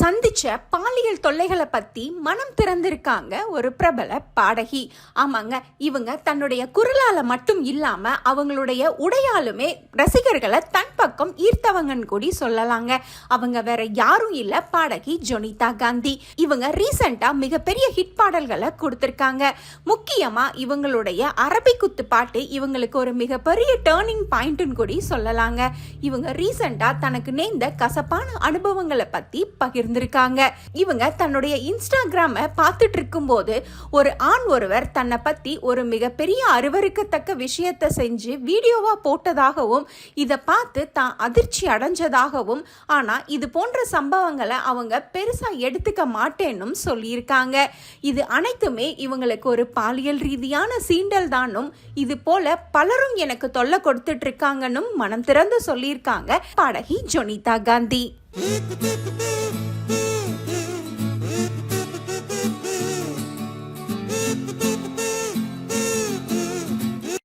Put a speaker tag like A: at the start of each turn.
A: பாலியல் தொல்லைகளை பத்தி மனம் திறந்திருக்காங்க ஒரு பிரபல பாடகி. ஆமாங்க இவங்க தன்னுடைய குரலால மட்டும் இல்லாம அவங்களுடைய உடையாலுமே ரசிகர்களை தன் பக்கம் ஈர்த்தவங்கன்னு கூடி சொல்லலாங்க. அவங்க வேற யாரும் இல்ல பாடகி ஜொனிதா காந்தி. இவங்க ரீசெண்டா மிகப்பெரிய ஹிட் பாடல்களை கொடுத்திருக்காங்க. முக்கியமா இவங்களுடைய அரபிக்குத்து பாட்டு இவங்களுக்கு ஒரு மிகப்பெரிய டேர்னிங் பாயிண்ட்னு கூடி சொல்லலாங்க. இவங்க ரீசெண்டா தனக்கு நேர்ந்த கசப்பான அனுபவங்களை பத்தி இருந்திருக்காங்க. இவங்க தன்னுடைய இன்ஸ்டாகிராமை பார்த்துட்டு இருக்கும்போது ஒரு ஆண் ஒருவர் தன்னை பற்றி ஒரு மிகப்பெரிய அருவருக்கத்தக்க விஷயத்தை செஞ்சு வீடியோவாக போட்டதாகவும் இதை பார்த்து தான் அதிர்ச்சி அடைஞ்சதாகவும் ஆனால் இது போன்ற சம்பவங்களை அவங்க பெருசாக எடுத்துக்க மாட்டேன்னும் சொல்லியிருக்காங்க. இது அனைத்துமே இவங்களுக்கு ஒரு பாலியல் ரீதியான சீண்டல் தானும் இது போல பலரும் எனக்கு தொல்லை கொடுத்துட்ருக்காங்கன்னும் மனம் திறந்து சொல்லியிருக்காங்க. பாடகி ஜொனிதா காந்தி. Boop, boop.